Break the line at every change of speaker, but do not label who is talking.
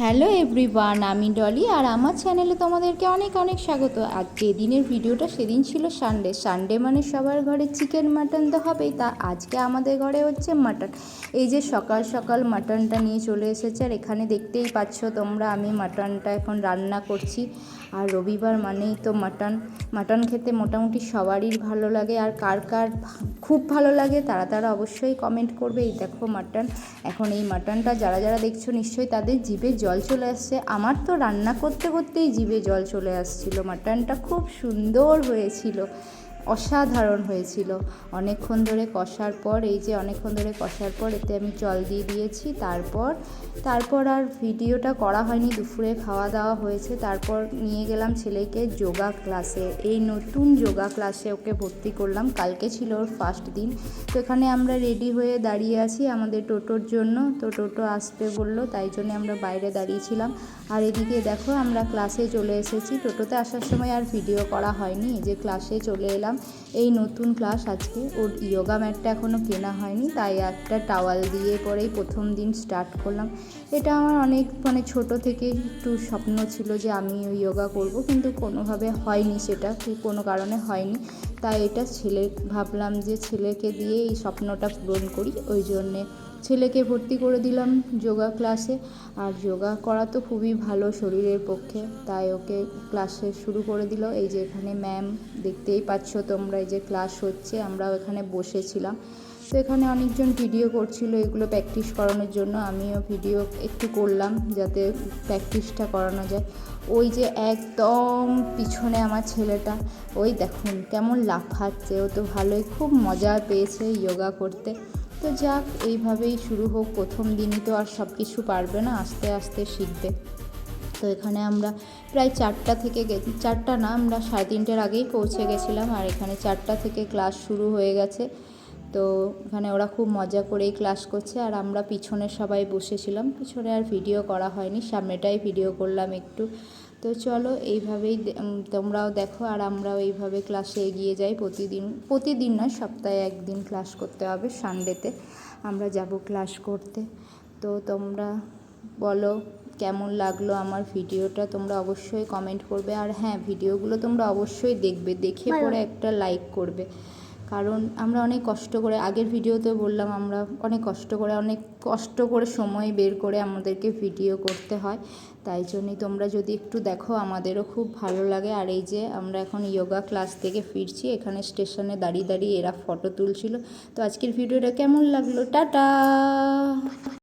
Hello everyone, আমি ডলি আর আমার চ্যানেলে তোমাদেরকে অনেক অনেক স্বাগত। আর যেদিনের ভিডিওটা সেদিন ছিল সানডে। সানডে মানে সবার ঘরে চিকেন, মাটন তো হবেই। তা আজকে আমাদের ঘরে হচ্ছে মাটন। এই যে সকাল সকাল মাটনটা নিয়ে চলে এসেছে আর এখানে দেখতেই পাচ্ছ তোমরা, আমি মাটনটা এখন রান্না করছি। আর রবিবার মানেই তো মাটন। মাটন খেতে মোটামুটি সবারই ভালো লাগে। আর কার কার খুব ভালো লাগে তারা তারা অবশ্যই কমেন্ট করবে। এই দেখো মাটন। এখন এই মাটনটা যারা যারা দেখছ নিশ্চয়ই তাদের জিভে জল চলে আসছে। আমার তো রান্না করতে করতেই জিভে জল চলে আসছিল। মাটনটা খুব সুন্দর হয়েছিল। অসাধারণ হয়েছিল। অনেকক্ষণ ধরে কষার পর, এই যে অনেকক্ষণ ধরে কষার পর, এতে আমি জল দিয়ে দিয়েছি। তারপর তারপর আর ভিডিওটা করা হয়নি। দুপুরে খাওয়া দাওয়া হয়েছে। তারপর নিয়ে গেলাম ছেলেকে যোগা ক্লাসে। এই নতুন যোগা ক্লাসে ওকে ভর্তি করলাম। কালকে ছিল ওর ফার্স্ট দিন। তো এখানে আমরা রেডি হয়ে দাঁড়িয়ে আছি আমাদের টোটোর জন্য। তো টোটো আসতে বলল, তাই জন্য আমরা বাইরে দাঁড়িয়েছিলাম। আর এদিকে দেখো, আমরা ক্লাসে চলে এসেছি। টোটোতে আসার সময় আর ভিডিও করা হয়নি। যে ক্লাসে চলে এলাম। এই নতুন ক্লাস আজকে। ওর ইয়োগা ম্যাটটা এখনও কেনা হয়নি, তাই একটা টাওয়াল দিয়ে পরেই প্রথম দিন স্টার্ট করলাম। এটা আমার অনেক মানে ছোট থেকে একটু স্বপ্ন ছিল যে আমি ওই ইয়োগা করব, কিন্তু কোনোভাবে হয়নি সেটা, কি কোনো কারণে হয়নি। তাই এটা ছেলে, ভাবলাম যে ছেলেকে দিয়ে এই স্বপ্নটা পূরণ করি, ওই জন্যে ছেলেকে ভর্তি করে দিলাম যোগা ক্লাসে। আর যোগা করা তো খুবই ভালো শরীরের পক্ষে, তাই ওকে ক্লাসে শুরু করে দিল। এই যে এখানে ম্যাম, দেখতেই পাচ্ছ তোমরা এই যে ক্লাস হচ্ছে, আমরাও এখানে বসেছিলাম। তো এখানে অনেকজন ভিডিও করছিল, এগুলো প্র্যাকটিস করানোর জন্য, আমিও ভিডিও একটু করলাম যাতে প্র্যাকটিসটা করানো যায়। ওই যে একদম পিছনে আমার ছেলেটা, ওই দেখুন কেমন লাফাচ্ছে, ও তো ভালোই, খুব মজা পেয়েছে যোগা করতে। তো যাক, এইভাবেই শুরু হোক। প্রথম দিনই তো আর সব কিছু পারবে না, আস্তে আস্তে শিখবে। তো এখানে আমরা প্রায় চারটা থেকে চারটা না, আমরা সাড়ে তিনটের আগেই পৌঁছে গেছিলাম। আর এখানে চারটা থেকে ক্লাস শুরু হয়ে গেছে। তো ওখানে ওরা খুব মজা করেই ক্লাস করছে আর আমরা পিছনে সবাই বসেছিলাম। পিছনে আর ভিডিও করা হয়নি সামনেটাই ভিডিও করলাম একটু। তো চলো এইভাবেই তোমরাও দেখো আর আমরাও এইভাবে ক্লাসে এগিয়ে যাই। প্রতিদিন প্রতিদিন নয় সপ্তাহে একদিন ক্লাস করতে হবে সানডেতে আমরা যাব ক্লাস করতে। তো তোমরা বলো কেমন লাগল আমার ভিডিওটা তোমরা অবশ্যই কমেন্ট করবে। আর হ্যাঁ ভিডিওগুলো তোমরা অবশ্যই দেখবে। দেখে পরে একটা লাইক করবে। কারণ আমরা অনেক কষ্ট করে, আগের ভিডিওতে বললাম আমরা অনেক কষ্ট করে, অনেক কষ্ট করে সময় বের করে আমাদেরকে ভিডিও করতে হয়। তাই জন্যই তোমরা যদি একটু দেখো, আমাদেরও খুব ভালো লাগে। আর এই যে আমরা এখন ইয়োগা ক্লাস থেকে ফিরছি, এখানে স্টেশনে দাঁড়িয়ে দাঁড়িয়ে এরা ফটো তুলছিল। তো আজকের ভিডিওটা কেমন লাগল? টাটা!